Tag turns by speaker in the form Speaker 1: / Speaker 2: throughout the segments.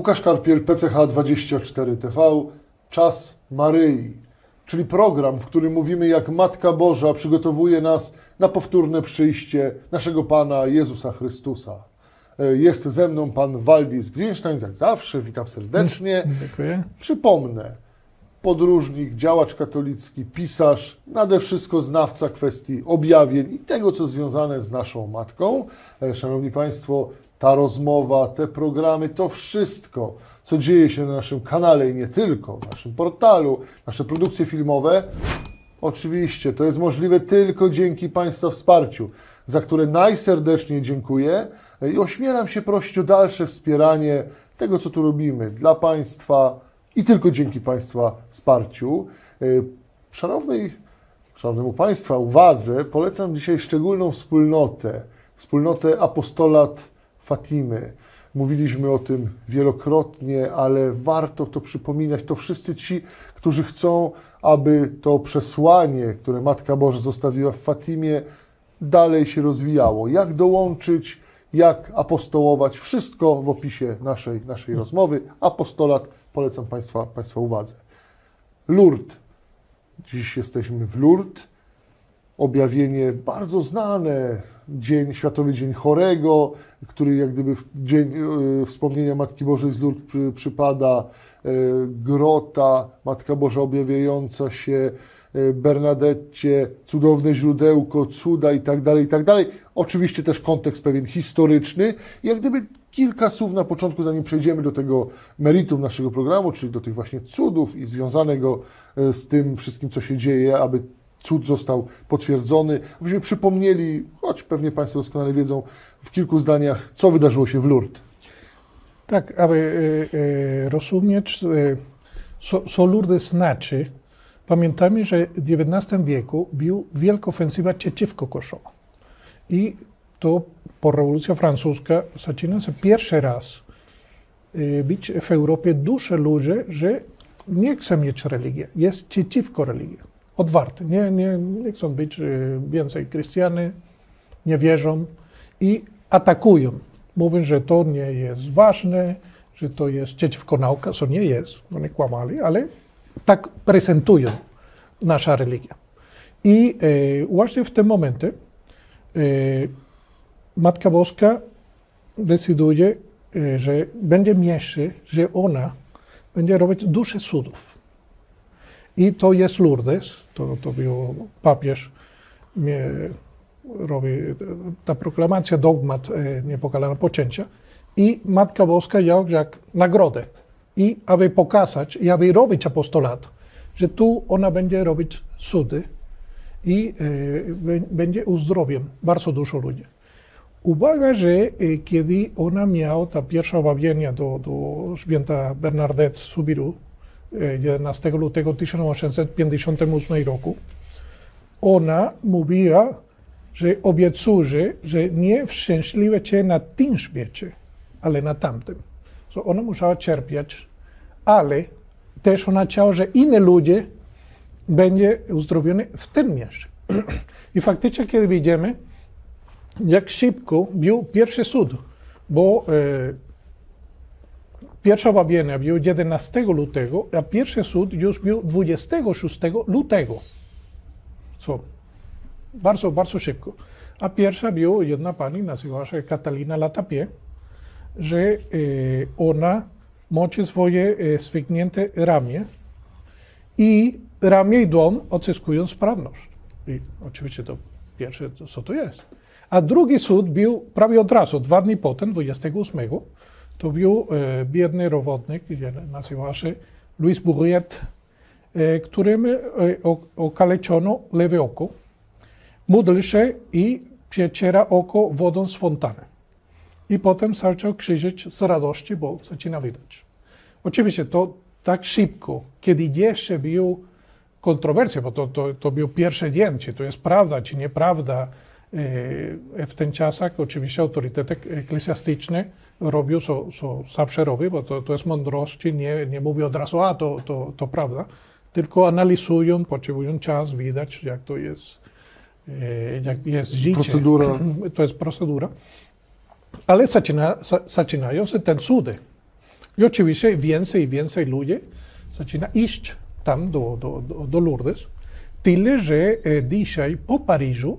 Speaker 1: Łukasz Karpiel, PCH24TV, Czas Maryi, czyli program, w którym mówimy, jak Matka Boża przygotowuje nas na powtórne przyjście naszego Pana Jezusa Chrystusa. E, Jest ze mną Pan Waldis Greenstein, jak zawsze, witam serdecznie.
Speaker 2: Dziękuję.
Speaker 1: Przypomnę, podróżnik, działacz katolicki, pisarz, nade wszystko znawca kwestii objawień i tego, co związane z naszą Matką. E, Szanowni Państwo, ta rozmowa, te programy, to wszystko, co dzieje się na naszym kanale i nie tylko, w naszym portalu, nasze produkcje filmowe, Oczywiście, to jest możliwe tylko dzięki Państwa wsparciu, za które najserdeczniej dziękuję i ośmielam się prosić o dalsze wspieranie tego, co tu robimy dla Państwa i tylko dzięki Państwa wsparciu. Y, Szanownej, szanownemu Państwa uwadze polecam dzisiaj szczególną wspólnotę, wspólnotę Apostolat Fatimy. Mówiliśmy o tym wielokrotnie, ale warto to przypominać. To wszyscy ci, którzy chcą, aby to przesłanie, które Matka Boża zostawiła w Fatimie, dalej się rozwijało. Jak dołączyć, jak apostołować, wszystko w opisie naszej, naszej rozmowy. Apostolat polecam Państwa, Państwa uwadze. Lourdes. Dziś jesteśmy w Lourdes objawienie bardzo znane, dzień, Światowy Dzień Chorego, który jak gdyby w dzień e, wspomnienia Matki Bożej z Lourdes przy, przypada, e, Grota, Matka Boża objawiająca się, e, Bernadette, cudowne źródełko, cuda i tak dalej, i tak dalej. Oczywiście też kontekst pewien historyczny. I jak gdyby kilka słów na początku, zanim przejdziemy do tego meritum naszego programu, czyli do tych właśnie cudów i związanego z tym wszystkim, co się dzieje, aby cud został potwierdzony. Abyśmy przypomnieli, choć pewnie Państwo doskonale wiedzą, w kilku zdaniach, co wydarzyło się w Lourdes.
Speaker 2: Tak, aby e, e, rozumieć, e, co, co Lourdes znaczy, pamiętajmy, że w XIX wieku była wielka ofensywa przeciwko Kościołowi. I to po rewolucji francuska zaczyna się pierwszy raz być w Europie duże ludzie, że nie chcą mieć religii, jest przeciwko religii. Otwarte, nie, nie, nie chcą być e, więcej chrześcijanie, nie wierzą i atakują. Mówią, że to nie jest ważne, że to jest przeciwko nauka, co nie jest, nie kłamali, ale tak prezentują nasza religia. I e, właśnie w tym momencie e, Matka Boska decyduje, e, że będzie miejsce, że ona będzie robić duże cudów. I to jest Lourdes, to, to był papież, mnie robi ta proklamacja, dogmat e, niepokalanego poczęcia. I Matka Boska ją jak nagrodę. I aby pokazać, i aby robić apostolat, że tu ona będzie robić cudy i e, bę- będzie uzdrowiem bardzo dużo ludzi. Uwaga, że e, kiedy ona miała ta pierwsza objawienia do, do święta Bernadette Subiru, 11 lutego 1858 roku, ona mówiła, że obiecuje, że nie szczęśliwe cię na tym świecie, ale na tamtym. So ona musiała cierpieć, ale też ona chciała, że inni ludzie będzie uzdrowiony w tym mieście. I faktycznie, kiedy widzimy, jak szybko był pierwszy cud, bo e, pierwsza objawienia był 11 lutego, a pierwszy cud już był 26 lutego. So, bardzo, bardzo szybko. A pierwsza była jedna pani, nazywała się Katalina Latapie, że e, ona moczy swoje e, swygnięte ramię i ramię i dom odzyskują sprawność. I oczywiście to pierwsze, co to jest. A drugi cud był prawie od razu, dwa dni potem, 28, to był e, biedny robotnik, gdzie nazywał się Louis Bourriet, e, którym e, okaleczono lewe oko. Módl się i przeciera oko wodą z fontany. I potem zaczął krzyczeć z radości, bo zaczyna widać. Oczywiście to tak szybko, kiedy jeszcze był kontrowersja, bo to, to, to był pierwsze dzień, czy to jest prawda, czy nieprawda. W ten czasach oczywiście autorytety ekklezjastyczne robią, co, co zawsze robią, bo to, to jest mądrości, nie, nie mówią od razu, a to, to, to prawda, tylko analizują, potrzebują czas, widać, jak to jest, e, jak jest życie.
Speaker 1: Procedura.
Speaker 2: To jest procedura. Ale zaczyna, za- zaczynają się te cudy. I oczywiście więcej i więcej ludzi zaczyna iść tam do, do, do, do Lourdes. Tyle, że e, dzisiaj po Paryżu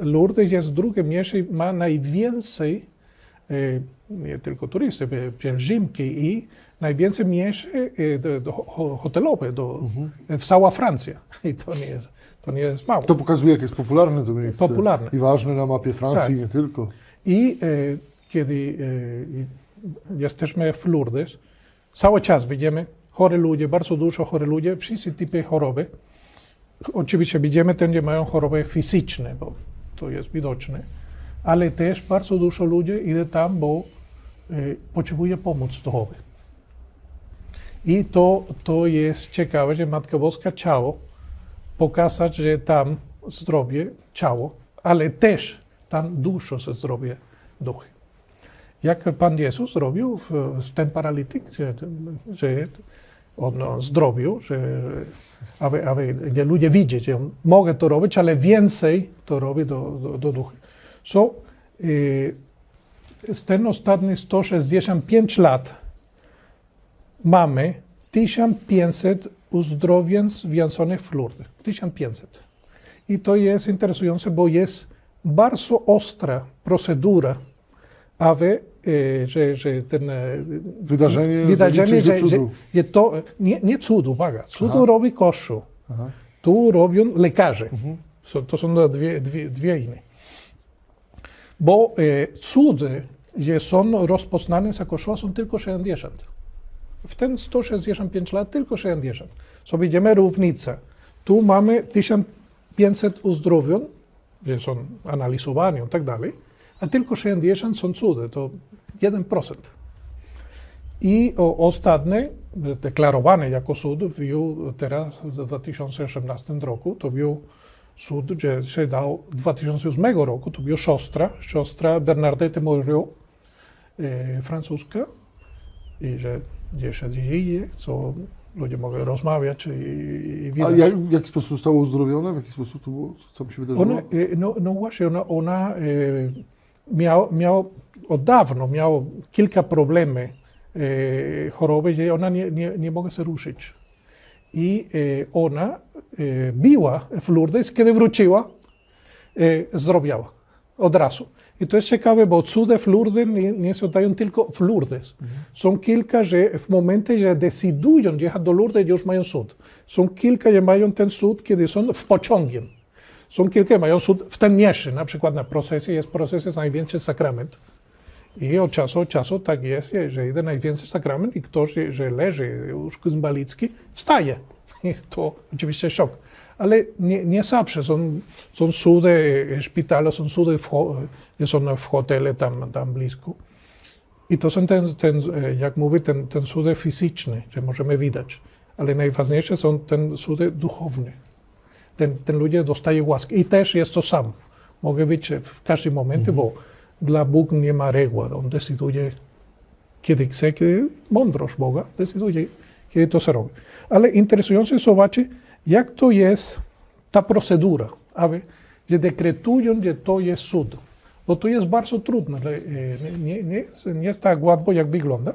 Speaker 2: Lourdes jest drugie i ma najwięcej e, nie tylko turystów, e, pielgrzymki i najwięcej miejsc e, do, do, w cała Francja. I to nie jest, to nie jest mało.
Speaker 1: To pokazuje, jak jest popularne to miejsce.
Speaker 2: Popularne.
Speaker 1: I ważne na mapie Francji,
Speaker 2: Tak.
Speaker 1: nie tylko.
Speaker 2: I e, kiedy e, jesteśmy w Lourdes, cały czas widzimy chore ludzie, bardzo dużo chore ludzie, wszyscy typy choroby. Oczywiście widzimy te, gdzie mają choroby fizyczne, bo to jest widoczne, ale też bardzo dużo ludzi idzie tam, bo e, potrzebuje pomoc duchowej. I to, to jest ciekawe, że Matka Boska chciało pokazać, że tam zdrowie ciało, ale też tam dużo ze zdrowie duchy. Jak Pan Jezus zrobił z ten paralityk, że, że on zdrowił, że, aby, aby ludzie widzą, że może to robić, ale więcej to robi do, do, do duchy. So, y, z ten ostatni 165 lat mamy 1500 uzdrowień związanych w Lourdes. 1500. I to jest interesujące, bo jest bardzo ostra procedura, aby, e, że, że ten e,
Speaker 1: Wydarzenie,
Speaker 2: wydarzenie, że, że,
Speaker 1: cudu.
Speaker 2: że to nie, nie cud, uwaga, cudu
Speaker 1: Aha.
Speaker 2: robi Kościół,
Speaker 1: Aha.
Speaker 2: tu robią lekarze.
Speaker 1: Mhm.
Speaker 2: So, to są dwie, dwie, dwie inne. Bo e, cudy, że są rozpoznane za Kościoła, są tylko 70. W ten 165 lat tylko 70. So widzimy różnicę. Tu mamy 1500 uzdrowień, że są analizowane i tak dalej, a tylko 70 są cudy, to 1%. I o, ostatnie, deklarowane jako cud, był teraz w 2018 roku, to był cud, że się dał w 2008 roku, to była siostra, siostra Bernadette Moreau, e, francuska, i że gdzie się dzieje, co ludzie mogą rozmawiać i, i
Speaker 1: A
Speaker 2: widać.
Speaker 1: jak, w jaki sposób zostało uzdrowione? W jaki sposób to było? Co by się wydarzyło?
Speaker 2: Ona, e, no, no właśnie, ona, ona miała, miała od dawno miała kilka problemów e, choroby, że ona nie, nie, nie mogła się ruszyć. I e, ona e, biła Lourdes, kiedy wróciła, e, zdrowiała od razu. I to jest ciekawe, bo cudy w Lourdes nie, nie dają tylko w Lourdes. Są kilka, że w momencie, że decydują jechać do Lourdes, już mają cud. Są kilka, że mają ten cud, kiedy są w pociągiem. Są kilka, mają cud w tym mieście. Na przykład na procesie jest proces największy sakrament. I od czasu do czasu tak jest, że idzie największy sakrament i ktoś, że leży już inwalidzki, wstaje. I to oczywiście szok. Ale nie, nie zawsze. Są, są cudy, e, szpitale, są cudy, w, są w hotele tam, tam blisko. I to są ten, ten e, jak mówię, ten, ten cudy fizyczny, że możemy widać. Ale najważniejsze są ten cudy duchowny. Ten, ten ludzie dostaje łaskę. I też jest to samo. Mogę być w każdym momencie, bo dla Bóg nie ma reguły. On decyduje, kiedy chce, kiedy mądrość Boga decyduje, kiedy to się robi. Ale interesujące zobaczyć, jak to jest ta procedura, aby, że dekretują, że to jest cud. Bo to jest bardzo trudne. e, Nie, nie, nie jest tak łatwo, jak wygląda.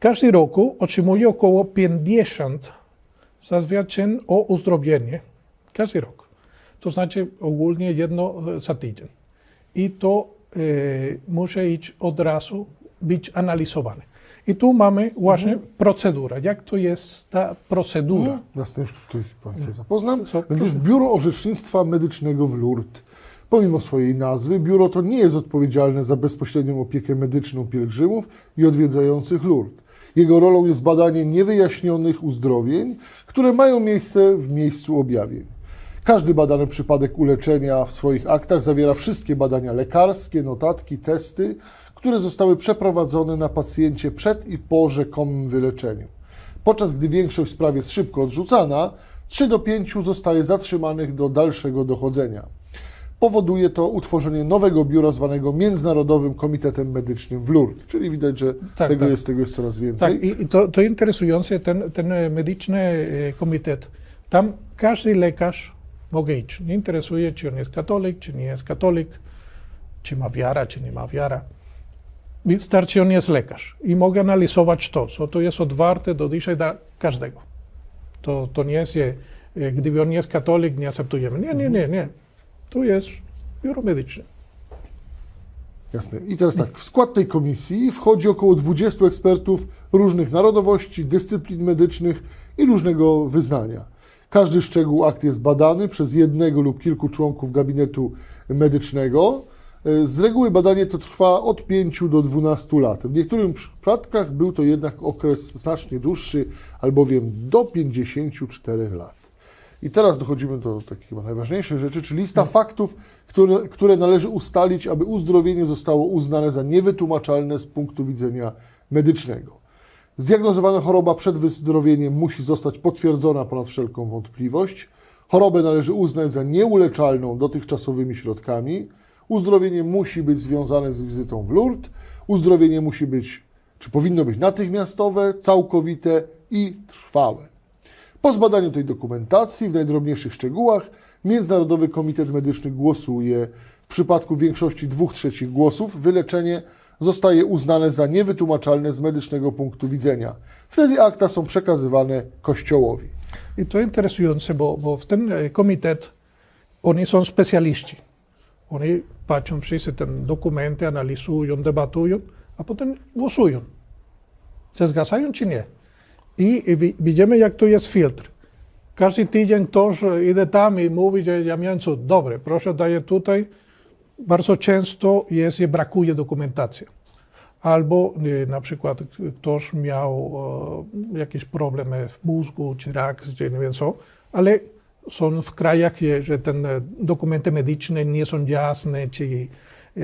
Speaker 2: Każdy roku otrzymuje około 50 zaświadczeń o uzdrowienie. Każdy rok. To znaczy ogólnie jedno za tydzień. I to e, musi iść od razu, być analizowane. I tu mamy właśnie procedurę. Jak to jest ta procedura?
Speaker 1: Następnie tutaj Państwa zapoznam.
Speaker 2: Co?
Speaker 1: Więc jest Biuro Orzecznictwa Medycznego w Lourdes. Pomimo swojej nazwy, biuro to nie jest odpowiedzialne za bezpośrednią opiekę medyczną pielgrzymów i odwiedzających Lourdes. Jego rolą jest badanie niewyjaśnionych uzdrowień, które mają miejsce w miejscu objawień. Każdy badany przypadek uleczenia w swoich aktach zawiera wszystkie badania lekarskie, notatki, testy, które zostały przeprowadzone na pacjencie przed i po rzekomym wyleczeniu. Podczas gdy większość spraw jest szybko odrzucana, 3 do 5 zostaje zatrzymanych do dalszego dochodzenia. Powoduje to utworzenie nowego biura zwanego Międzynarodowym Komitetem Medycznym w Lourdes. Czyli widać, że
Speaker 2: Tak,
Speaker 1: tego,
Speaker 2: tak.
Speaker 1: Jest, tego jest coraz więcej.
Speaker 2: Tak, i, to, to interesujące, ten, ten medyczny e, komitet, tam każdy lekarz iść. Nie interesuje, czy on jest katolik, czy nie jest katolik, czy ma wiara, czy nie ma wiara. Wystarczy, on jest lekarz i mogę analizować to. So, to jest otwarte do dzisiaj dla każdego. To, to nie jest, e, gdyby on jest katolik, nie akceptujemy. Nie, nie, nie, nie. Tu jest biuro medyczne.
Speaker 1: Jasne. I teraz tak, w skład tej komisji wchodzi około 20 ekspertów różnych narodowości, dyscyplin medycznych i różnego wyznania. Każdy szczegół akt jest badany przez jednego lub kilku członków gabinetu medycznego. Z reguły badanie to trwa od 5 do 12 lat. W niektórych przypadkach był to jednak okres znacznie dłuższy, albowiem do 54 lat. I teraz dochodzimy do takich chyba najważniejszych rzeczy, czyli lista faktów, które, które należy ustalić, aby uzdrowienie zostało uznane za niewytłumaczalne z punktu widzenia medycznego. Zdiagnozowana choroba przed wyzdrowieniem musi zostać potwierdzona ponad wszelką wątpliwość. Chorobę należy uznać za nieuleczalną dotychczasowymi środkami. Uzdrowienie musi być związane z wizytą w Lourdes. Uzdrowienie musi być, czy powinno być natychmiastowe, całkowite i trwałe. Po zbadaniu tej dokumentacji w najdrobniejszych szczegółach Międzynarodowy Komitet Medyczny głosuje. W przypadku większości dwóch trzecich głosów wyleczenie zostaje uznane za niewytłumaczalne z medycznego punktu widzenia. Wtedy akta są przekazywane Kościołowi.
Speaker 2: I to interesujące, bo, bo w ten e, komitet oni są specjaliści. Oni patrzą wszyscy te dokumenty, analizują, debatują, a potem głosują. Se zgadzają czy nie? I wi- widzimy, jak to jest filtr. Każdy tydzień ktoś idzie tam i mówi, że ja miałem cud. Dobre, proszę daję tutaj. Bardzo często jest, brakuje dokumentacji. Albo na przykład ktoś miał e, jakieś problemy w mózgu, czy rak, czy nie wiem co, ale są w krajach, że te dokumenty medyczne nie są jasne, czy e,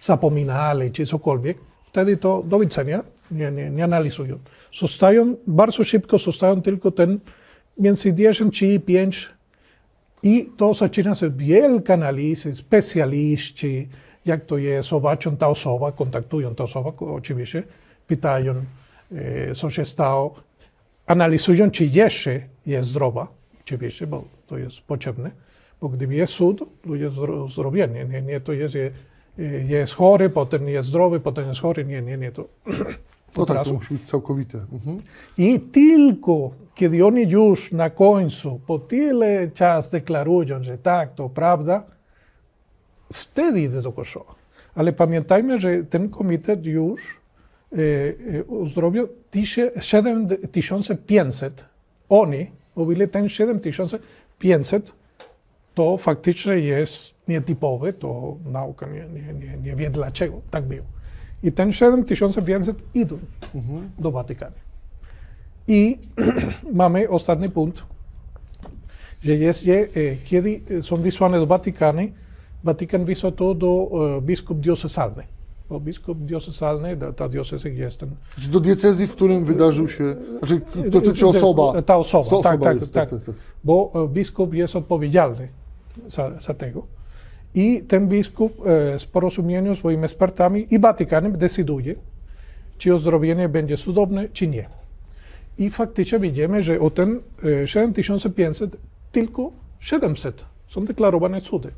Speaker 2: zapominane, czy cokolwiek. Wtedy to do widzenia nie, nie, nie analizują. Zostają, bardzo szybko zostają tylko ten między 10 i 5 i to zaczyna się wielka analizy, specjaliści, jak to jest, zobaczą ta osoba, kontaktują ta osoba, oczywiście, pytają, e, co się stało, analizują, czy jeszcze jest zdrowa, oczywiście, bo to jest potrzebne, bo gdyby jest cud, zdro- zdrowienie, nie, nie to jest, e, jest chory, potem jest zdrowy, potem jest chory, nie, nie, nie, to
Speaker 1: No tak, to musi być całkowite. Mhm.
Speaker 2: I tylko kiedy oni już na końcu po tyle czas deklarują, że tak, to prawda, wtedy idę do. Ale pamiętajmy, że ten komitet już e, e, tysię- 7500. Oni mówili, ten 7500 to faktycznie jest nietypowe, to nauka nie, nie, nie, nie wie dlaczego tak było. I ten 7500 idą do Watykanu. I mamy ostatni punkt, że jest, że e, kiedy są wysłane do Watykanu, Watykan wysłał to do e, biskup diocesalny. Bo biskup diocesalny, ta, ta dioceza jest ten...
Speaker 1: Do diecezji, w którym wydarzył się, znaczy dotyczy osoba.
Speaker 2: Ta osoba,
Speaker 1: To
Speaker 2: tak,
Speaker 1: osoba
Speaker 2: tak,
Speaker 1: jest,
Speaker 2: tak,
Speaker 1: tak, tak, tak.
Speaker 2: Bo e, biskup jest odpowiedzialny za, za tego. I ten biskup e, z porozumieniu z swoimi ekspertami i Watykanem decyduje, czy uzdrowienie będzie cudowne, czy nie. I faktycznie widzimy, że o ten e, 7500 tylko 700 są deklarowane cudy.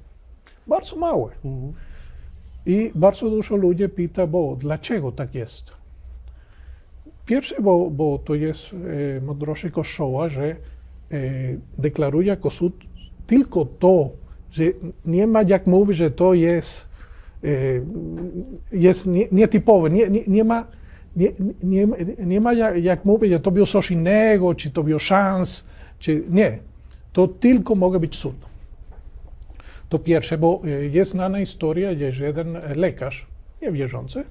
Speaker 2: Bardzo małe.
Speaker 1: Mhm.
Speaker 2: I bardzo dużo ludzi pyta, bo dlaczego tak jest? Pierwsze, bo, bo to jest e, mądrość Kościoła, że e, deklaruje jako cud tylko to, że nie ma jak mówić, że to jest, e, jest nie- nietypowe, nie, nie, nie ma nie, nie, nie jak, jak mówić, to było coś innego, czy to było szans, czy nie. To tylko może być cud. To pierwsze, bo e, jest znana historia, że jeden lekarz, niewierzący,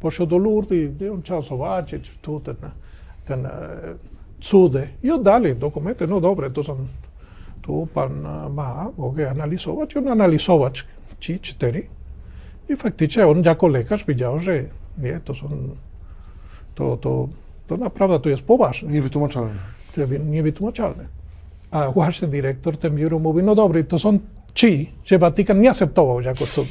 Speaker 2: poszedł do Lourdes i on chciał zobaczyć tu ten, ten e, cudy. I oddali dokumenty, no dobre, to są, tu pan e, mogę analizować. On analizować trzy, cztery. I faktycznie on jako lekarz widział, że nie, to są, to, to, to naprawdę to jest poważne.
Speaker 1: Niewytłumaczalne.
Speaker 2: To jest niewytłumaczalne. A właśnie dyrektor ten biuro mówi, no dobre, to są ci, że Watykan nie akceptował jako cud.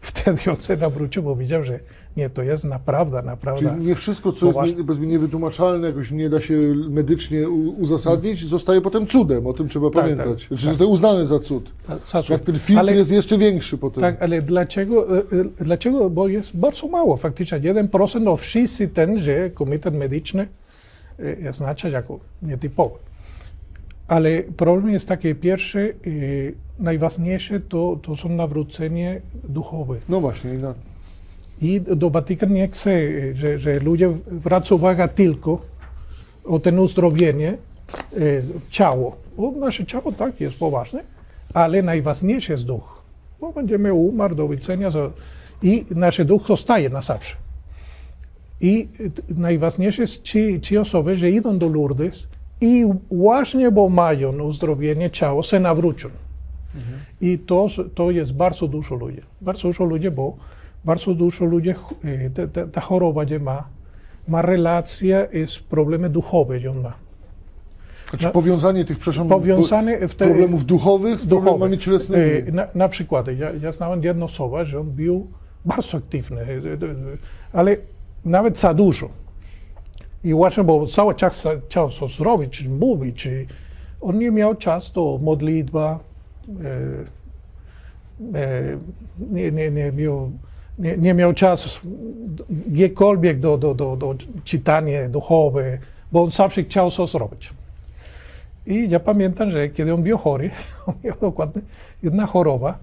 Speaker 2: Wtedy on się nawrócił, bo widział, że nie, to jest naprawdę, naprawdę.
Speaker 1: Czyli nie wszystko, co jest powiedzmy niewytłumaczalne, jakoś nie da się medycznie uzasadnić, zostaje potem cudem. O tym trzeba
Speaker 2: Tak,
Speaker 1: pamiętać.
Speaker 2: tak,
Speaker 1: Znaczy, zostaje uznane za cud.
Speaker 2: za cud.
Speaker 1: Jak ten filtr
Speaker 2: Ale-
Speaker 1: jest jeszcze większy potem.
Speaker 2: Tak, ale dlaczego, e, e, dlaczego? Bo jest bardzo mało faktycznie. 1% of wszyscy ten, że komitet medyczny e, oznacza jako nietypowy. Ale problem jest taki, pierwszy, e, najważniejsze to, to są nawrócenie duchowe.
Speaker 1: No właśnie. Na...
Speaker 2: I do Watykan nie chce, że, że ludzie zwracają uwagę tylko o ten uzdrowienie e, ciało. Bo nasze ciało tak jest poważne, ale najważniejszy jest duch. Bo będziemy umarł do widzenia i nasz duch zostaje na zawsze. I najważniejsze jest ci, ci osoby, że idą do Lourdes i właśnie bo mają uzdrowienie ciała, się nawrócą. I to, to jest bardzo dużo ludzi. Bardzo dużo ludzi, bo bardzo dużo ludzi, e, ta, ta, ta choroba, gdzie ma, ma relacje z problemy duchowe, gdzie on ma.
Speaker 1: Znaczy
Speaker 2: Na-
Speaker 1: powiązanie tych przepraszam,
Speaker 2: w te,
Speaker 1: problemów duchowych z
Speaker 2: duchowe.
Speaker 1: problemami cielesnymi.
Speaker 2: E, Na, na przykład, ja, ja znałem jedną osobę, że on był bardzo aktywny, e, ale nawet za dużo. I właśnie, bo cały czas chciał coś zrobić, mówić, on nie miał czas do modlitwa, e, e, nie, nie, nie, miał, nie, nie miał czas gdziekolwiek do, do, do, do czytania duchowe, bo on zawsze chciał coś zrobić. I ja pamiętam, że kiedy on był chory, on miał dokładnie jedna choroba,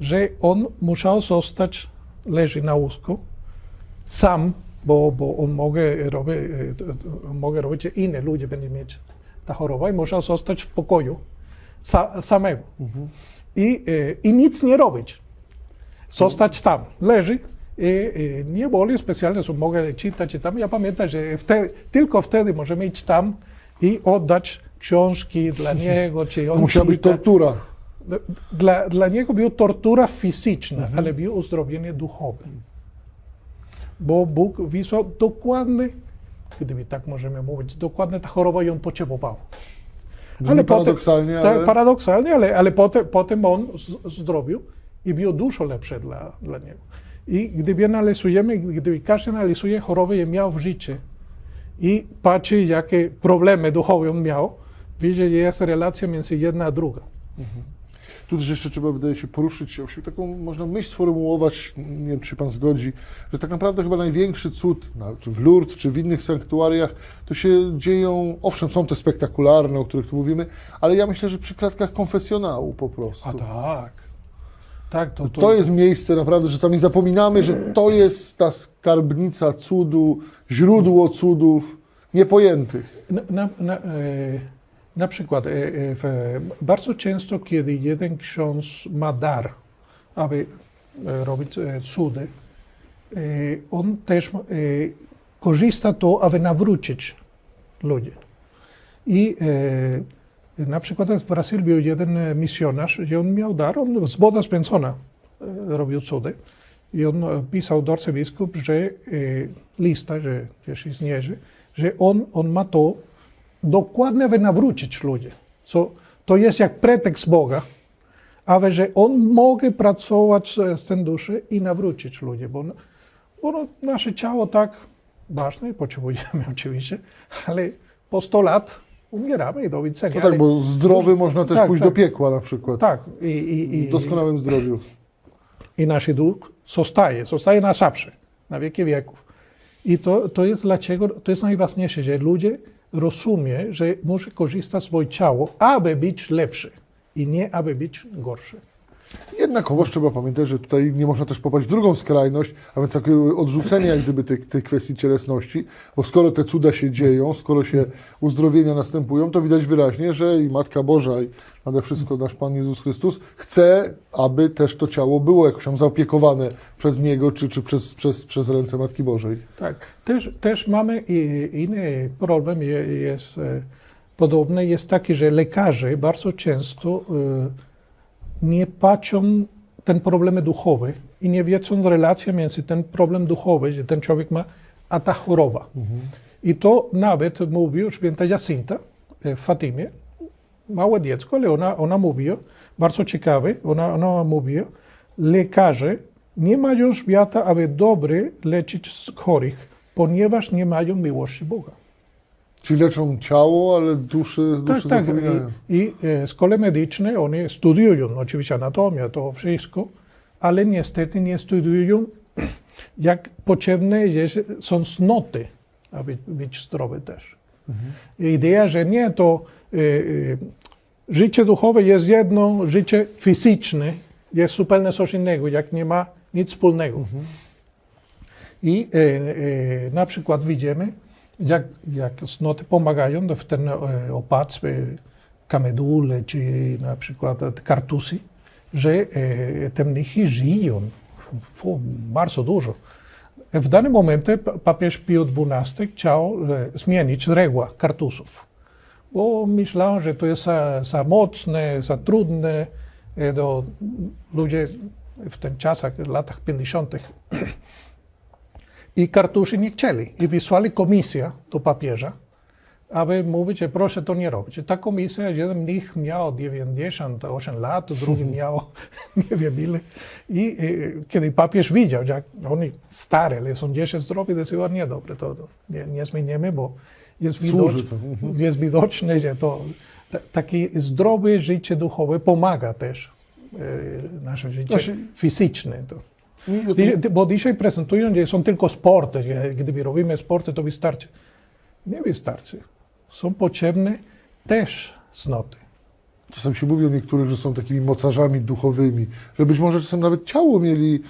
Speaker 2: że on musiał zostać, leży na łóżku, sam, bo, bo on może robić, on może robić, że inni ludzie będą mieć ta choroba i musiał zostać w pokoju sa, samego. I, e, I nic nie robić. Zostać tam. Leży i, i nie boli specjalnie, że mogę czytać i tam. Ja pamiętam, że wtedy, tylko wtedy możemy iść tam i oddać książki dla niego, czy on
Speaker 1: musiała być tortura.
Speaker 2: Dla, dla niego była tortura fizyczna, ale było uzdrowienie duchowe. Bo Bóg wysłał dokładnie, gdyby tak możemy mówić, dokładnie ta choroba ją potrzebował.
Speaker 1: Brzmi paradoksalnie,
Speaker 2: tak,
Speaker 1: ale...
Speaker 2: paradoksalnie, ale, ale potem, potem on zdrowił i było dużo lepsze dla, dla niego. I gdyby analizujemy, gdyby każdy analizuje chorobę, jaką miał w życiu i patrzy, jakie problemy duchowe on miał, widzi, że jest relacja między jedna a druga.
Speaker 1: Tu też jeszcze trzeba, wydaje się, poruszyć, właściwie taką można myśl sformułować, nie wiem, czy się Pan zgodzi, że tak naprawdę chyba największy cud, w Lourdes, czy w innych sanktuariach, to się dzieją, owszem, są te spektakularne, o których tu mówimy, ale ja myślę, że przy klatkach konfesjonału po prostu.
Speaker 2: A tak. Tak, to,
Speaker 1: To jest miejsce naprawdę, że czasami zapominamy, że to jest ta skarbnica cudu, źródło cudów niepojętych.
Speaker 2: Na, na, na, e, na przykład, e, e, bardzo często, kiedy jeden ksiądz ma dar, aby e, robić cudy, on też korzysta to, aby nawrócić ludzi. I na przykład w Brazylii był jeden misjonarz, że on miał dar, on z woda spędzona robił cudy. I on pisał do arcybiskup, że lista, że gdzieś istnieje, że on, on ma to dokładnie, aby nawrócić ludzi. So, to jest jak pretekst Boga, aby że on może pracować z tym duszy i nawrócić ludzi, bo, bo no, nasze ciało tak ważne, potrzebujemy oczywiście, ale po 100 lat umieramy i do widzenia.
Speaker 1: No tak,
Speaker 2: ale-
Speaker 1: bo zdrowy można też
Speaker 2: Tak,
Speaker 1: pójść
Speaker 2: tak.
Speaker 1: do piekła na przykład.
Speaker 2: tak, i, i, i,
Speaker 1: W doskonałym zdrowiu.
Speaker 2: i nasz duch zostaje, zostaje na zawsze, na wieki wieków. I to, to jest dlaczego, to jest najważniejsze, że ludzie rozumie, że musi korzystać z ciało, aby być lepszy i nie aby być gorszy.
Speaker 1: Jednakowoż trzeba pamiętać, że tutaj nie można też popaść w drugą skrajność, a więc takie odrzucenie jak gdyby tych, tych kwestii cielesności, bo skoro te cuda się dzieją, skoro się uzdrowienia następują, to widać wyraźnie, że i Matka Boża i nade wszystko nasz Pan Jezus Chrystus chce, aby też to ciało było jakoś tam zaopiekowane przez Niego, czy, czy przez, przez, przez ręce Matki Bożej.
Speaker 2: Tak. Też, też mamy inny problem, je- jest e, podobny, jest taki, że lekarze bardzo często e, nie patrzą ten problemy duchowy i nie wiedzą relacji między ten problem duchowy, że ten człowiek ma, a ta choroba. I to nawet mówił święta Jacinta e, w Fatimie, małe dziecko, ale ona, ona mówiła, bardzo ciekawe, ona, ona mówiła, lekarze nie mają świata, aby dobry leczyć chorych, ponieważ nie mają miłości Boga.
Speaker 1: Czyli leczą ciało, ale duszy,
Speaker 2: Tak,
Speaker 1: duszy
Speaker 2: tak.
Speaker 1: zapominają.
Speaker 2: I, i e, szkole medyczne, one studiują oczywiście anatomię, to wszystko, ale niestety nie studiują, jak potrzebne jest, są cnoty, aby być zdrowy też. Idea, że nie to e, e, życie duchowe jest jedno, życie fizyczne jest zupełnie coś innego, jak nie ma nic wspólnego. I e, e, na przykład widzimy, jak, jak cnoty pomagają w ten e, opactwie kamedule, czy na przykład kartusy, że e, te mnichy żyją bardzo dużo. W danym momencie pa- papież Pio XII chciał e, zmienić regułę kartusów, bo myślał, że to jest za, za mocne, za trudne. Do, ludzie w tym czasach, w latach 50. I kartuszy nie chcieli. I wysłali komisję do papieża, aby mówić, że proszę to nie robić. I ta komisja, jeden mnich miał 98 lat, drugi miał nie wiem ile. I e, kiedy papież widział, że oni stare, ale są jeszcze zdrowi, decydował, nie, dobre, to nie, nie zmienimy, bo jest, widocz.
Speaker 1: Mhm.
Speaker 2: jest widoczne, że to ta, takie zdrowe życie duchowe pomaga też e, nasze życie fizyczne. To. Bo dzisiaj prezentują, że są tylko sporty, że gdyby robimy sporty, to wystarczy. Nie wystarczy. Są potrzebne też cnoty.
Speaker 1: Czasem się mówi o niektórych, że są takimi mocarzami duchowymi, że być może czasem nawet ciało mieli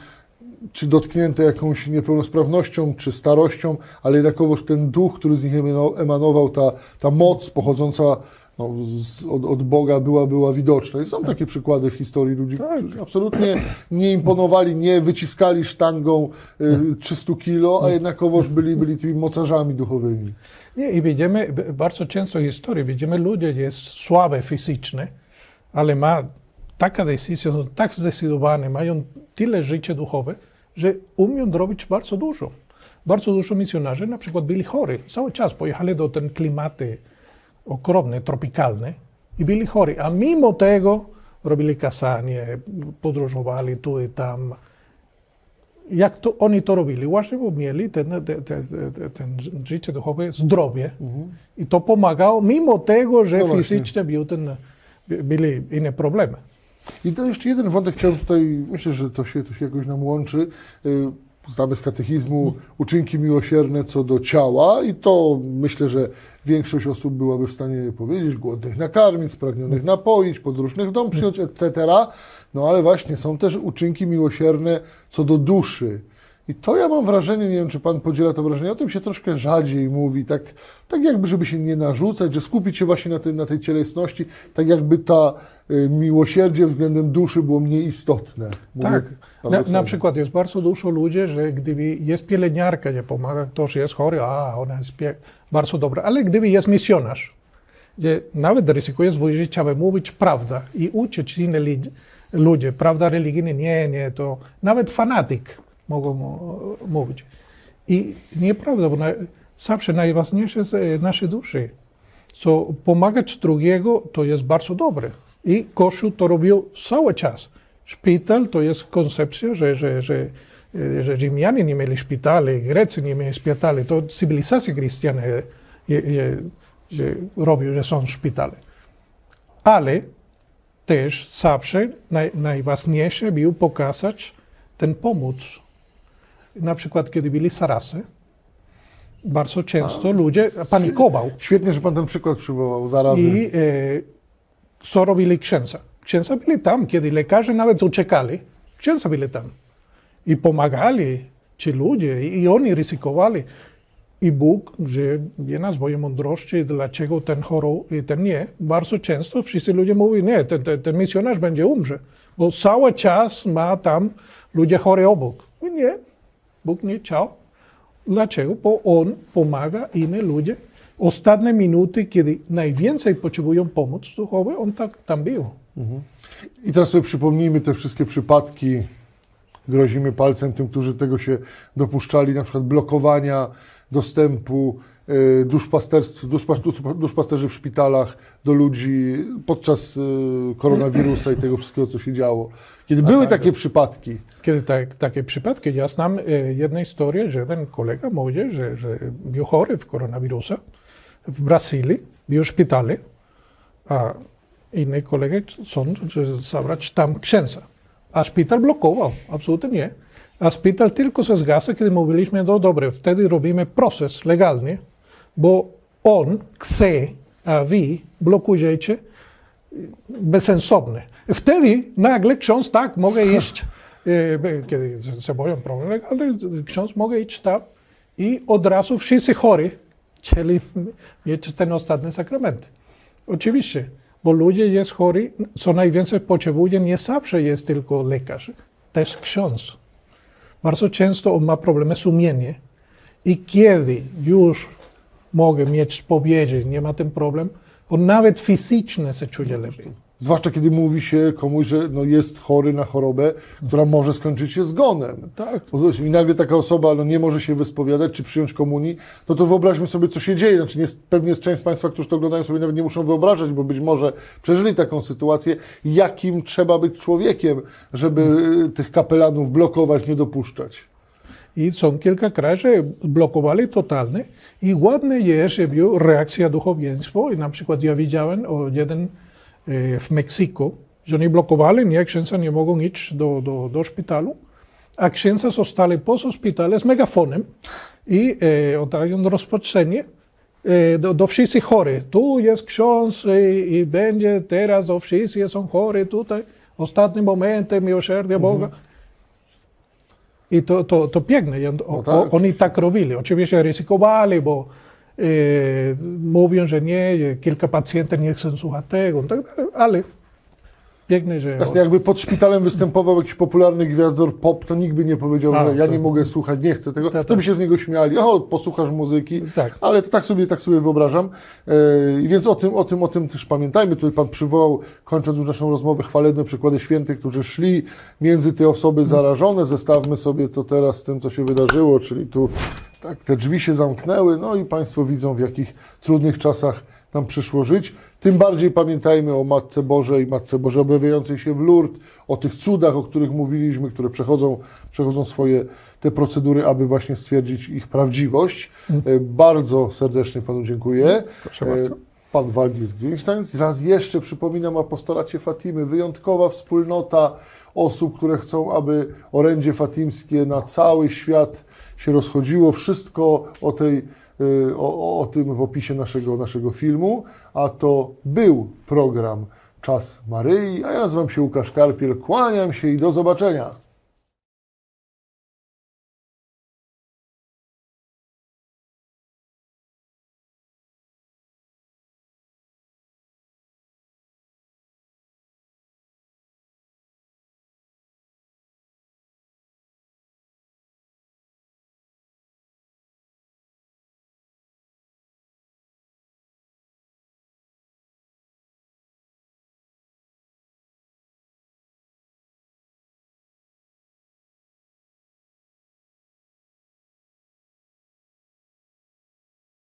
Speaker 1: czy dotknięte jakąś niepełnosprawnością, czy starością, ale jednakowoż ten duch, który z nich emano- emanował, ta, ta moc pochodząca no, z, od, od Boga była, była widoczna. I są takie przykłady w historii ludzi,
Speaker 2: Tak.
Speaker 1: którzy absolutnie nie imponowali, nie wyciskali sztangą y, 300 kilo, a jednakowoż byli, byli tymi mocarzami duchowymi.
Speaker 2: Nie, i widzimy bardzo często w historii, widzimy ludzi, że jest słabe fizycznie, ale ma taka decyzja, są tak zdecydowane, mają tyle życia duchowe, że umieją robić bardzo dużo. Bardzo dużo misjonarzy na przykład byli chorzy cały czas, pojechali do ten klimaty okropne, tropikalne i byli chorzy, a mimo tego robili kazanie, podróżowali tu i tam. Jak to oni to robili? Właśnie bo mieli ten, ten, ten, ten, życie duchowe, zdrowie i to pomagało, mimo tego, że
Speaker 1: No
Speaker 2: fizycznie był ten, by- byli inne problemy.
Speaker 1: I to jeszcze jeden wątek chciałbym tutaj, myślę, że to się, to się jakoś nam łączy. Znamy z katechizmu uczynki miłosierne co do ciała i to myślę, że większość osób byłaby w stanie powiedzieć, głodnych nakarmić, spragnionych napoić, podróżnych w dom przyjąć, etc. No ale właśnie są też uczynki miłosierne co do duszy. I to ja mam wrażenie, nie wiem, czy Pan podziela to wrażenie, o tym się troszkę rzadziej mówi, tak, tak jakby, żeby się nie narzucać, że skupić się właśnie na tej, na tej cielesności, tak jakby ta y, miłosierdzie względem duszy było mniej istotne. Mówię
Speaker 2: Tak. Na, na przykład jest bardzo dużo ludzi, że gdyby jest pielęgniarka, że pomaga ktoś jest chory, a ona jest bardzo dobra, ale gdyby jest misjonarz, że nawet ryzykuje swoje życie, aby mówić prawdę i uczyć inne ludzie, prawda religijna, nie, nie, to nawet fanatyk mogą mu- mówić. I nieprawda, bo zawsze najważniejsze jest e, nasze duszy. Co pomagać drugiego to jest bardzo dobre. I Kościół to robił cały czas. Szpital to jest koncepcja, że, że, że, e, że Rzymianie nie mieli szpitali, Grecy nie mieli szpitali. To cywilizacja chrześcijana je, że są szpitale. Ale też zawsze naj, najważniejsze było pokazać ten pomoc. Na przykład, kiedy byli Sarasy, bardzo często ludzie panikował.
Speaker 1: Świetnie, że Pan ten przykład przywołał zarazy.
Speaker 2: I e, co robili księdza? Księdza byli tam, kiedy lekarze nawet uciekali. Księdza byli tam. I pomagali ci ludzie, i oni ryzykowali. I Bóg, że wie nas swoje mądrości, dlaczego ten chorał i ten nie. Bardzo często wszyscy ludzie mówią, nie, ten, ten, ten misjonarz będzie umrze, bo cały czas ma tam ludzie chorzy obok. I nie, Bóg nie chciał. Dlaczego? Bo On pomaga innym ludziom. Ostatnie minuty, kiedy najwięcej potrzebują pomoc duchowej, On tak tam był.
Speaker 1: I teraz sobie przypomnijmy te wszystkie przypadki, grozimy palcem tym, którzy tego się dopuszczali, na przykład blokowania dostępu duszpasterstw, duszpa- duszpa- duszpasterzy w szpitalach do ludzi podczas e, koronawirusa i tego wszystkiego, co się działo. Kiedy były takie przypadki,
Speaker 2: Kiedy tak, takie przypadki, ja znam e, jedną historię, że jeden kolega mówi, że, że był chory w koronawirusa w Brazylii, był w szpitalu, a inny kolega że zabrać tam księdza. A szpital blokował, absolutnie nie. A szpital tylko się zgadza, kiedy mówiliśmy, no dobre, wtedy robimy proces legalny, bo on chce, a wy blokujecie bezsensowne. Wtedy nagle ksiądz tak, mogę iść, e, kiedy się boją problem, ale ksiądz mogę iść tam i od razu wszyscy chorzy chcieli mieć ten ostatni sakrament. Oczywiście, bo ludzie jest chorzy, co najwięcej potrzebuje, nie zawsze jest tylko lekarz, też ksiądz. Bardzo często on ma problemy sumienie i kiedy już mogę mieć spowiedzi, nie ma ten problem, on nawet fizycznie się czuje lepiej.
Speaker 1: zwłaszcza kiedy mówi się komuś, że no, jest chory na chorobę, która może skończyć się zgonem.
Speaker 2: Tak.
Speaker 1: I nagle taka osoba no, nie może się wyspowiadać czy przyjąć komunii, no to wyobraźmy sobie, co się dzieje. Znaczy, nie, pewnie jest część z Państwa, którzy to oglądają, sobie nawet nie muszą wyobrażać, bo być może przeżyli taką sytuację, jakim trzeba być człowiekiem, żeby y, tych kapelanów blokować, nie dopuszczać.
Speaker 2: I są kilka krajów, że blokowali totalnie. I ładne jest, że była reakcja duchowieństwa. I na przykład ja widziałem o jeden e, w Meksyku, że oni blokowali, nie, księdza nie mogą iść do, do, do szpitalu, a księdza zostali poza szpitalem z megafonem i e, oddają rozpoczęcie e, do, do wszystkich chorych. Tu jest ksiądz i, i będzie teraz, do wszystkich są chorzy tutaj. Ostatnim momentem miłosierdzia Boga. I to, to, to piękne. I on,
Speaker 1: No
Speaker 2: o,
Speaker 1: tak.
Speaker 2: oni tak robili. Oczywiście ryzykowali, bo e, mówią, że nie, kilka pacjentów nie chcą słuchać tego, tak ale że...
Speaker 1: Jasne, jakby pod szpitalem występował jakiś popularny gwiazdor pop, to nikt by nie powiedział,
Speaker 2: A,
Speaker 1: że ja
Speaker 2: to-
Speaker 1: nie mogę słuchać, nie chcę tego.
Speaker 2: Tak,
Speaker 1: To by
Speaker 2: tak.
Speaker 1: się z niego śmiali. O, posłuchasz muzyki.
Speaker 2: Tak.
Speaker 1: Ale to tak sobie, tak sobie wyobrażam. I więc o tym, o, tym, o tym też pamiętajmy. Tutaj Pan przywołał, kończąc już naszą rozmowę, chwalebne przykłady świętych, którzy szli między te osoby zarażone. Zestawmy sobie to teraz z tym, co się wydarzyło, czyli tu tak, te drzwi się zamknęły, no i Państwo widzą, w jakich trudnych czasach nam przyszło żyć. Tym bardziej pamiętajmy o Matce Bożej, Matce Bożej objawiającej się w Lourdes, o tych cudach, o których mówiliśmy, które przechodzą, przechodzą swoje te procedury, aby właśnie stwierdzić ich prawdziwość. E, Bardzo serdecznie Panu dziękuję.
Speaker 2: Proszę bardzo.
Speaker 1: E, Pan Waldis Grünstein. Raz jeszcze przypominam apostolacie Fatimy. Wyjątkowa wspólnota osób, które chcą, aby orędzie fatimskie na cały świat się rozchodziło. Wszystko o, tej, o, o tym w opisie naszego, naszego filmu. A to był program Czas Maryi, a ja nazywam się Łukasz Karpiel. Kłaniam się i do zobaczenia.